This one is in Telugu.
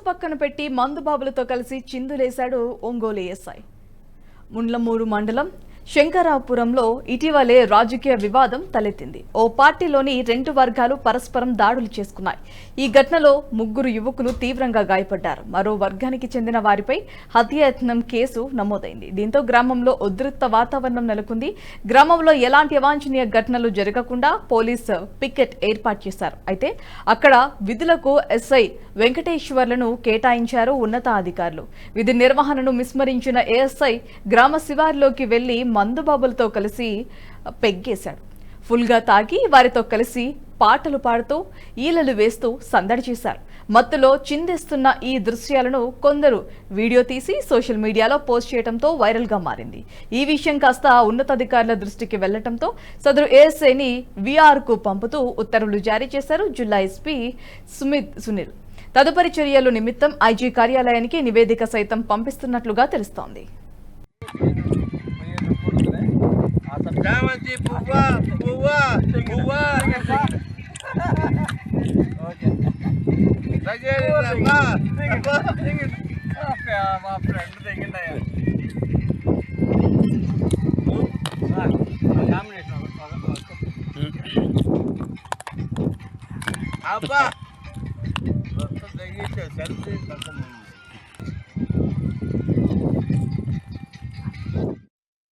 పక్కన పెట్టి మందుబాబులతో కలిసి చిందులేశాడు ఒంగోలు ఎస్ఐ ముండ్లమూరు మండలం శంకరాపురంలో ఇటీవలే రాజకీయ వివాదం తలెత్తింది. ఓ పార్టీలోని రెండు వర్గాలు పరస్పరం దాడులు చేసుకున్నాయి. ఈ ఘటనలో ముగ్గురు యువకులు తీవ్రంగా గాయపడ్డారు. మరో వర్గానికి చెందిన వారిపై హత్యాయత్నం కేసు నమోదైంది. దీంతో గ్రామంలో ఉద్రిక్త వాతావరణం నెలకొంది. గ్రామంలో ఎలాంటి అవాంఛనీయ ఘటనలు జరగకుండా పోలీసు పికెట్ ఏర్పాటు చేశారు. అయితే అక్కడ విధులకు ఎస్ఐ వెంకటేశ్వర్లను కేటాయించారు ఉన్నతాధికారులు. విధి నిర్వహణను విస్మరించిన ఏఎస్ఐ గ్రామ శివారులోకి వెళ్ళి మందుబాబులతో కలిసి పెగ్గేశాడు. ఫుల్గా తాగి వారితో కలిసి పాటలు పాడుతూ ఈలలు వేస్తూ సందడి చేశారు. మత్తులో చిందేస్తున్న ఈ దృశ్యాలను కొందరు వీడియో తీసి సోషల్ మీడియాలో పోస్ట్ చేయడంతో వైరల్గా మారింది. ఈ విషయం కాస్త ఉన్నతాధికారుల దృష్టికి వెళ్ళటంతో సదరు ఏఎస్ఐని వీఆర్కు పంపుతూ ఉత్తర్వులు జారీ చేశారు జిల్లా ఎస్పీ సుమిత్ సునీల్. తదుపరి చర్యలు నిమిత్తం ఐజీ కార్యాలయానికి నివేదిక సైతం పంపిస్తున్నట్లుగా తెలుస్తోంది. Gawanci buwa, buwa, buwa. Oke. Ya kan? Lagi apa? Apa? Apa? ya, maaf friend, ingin ya. apa? Waktu dengi sesuatu tak.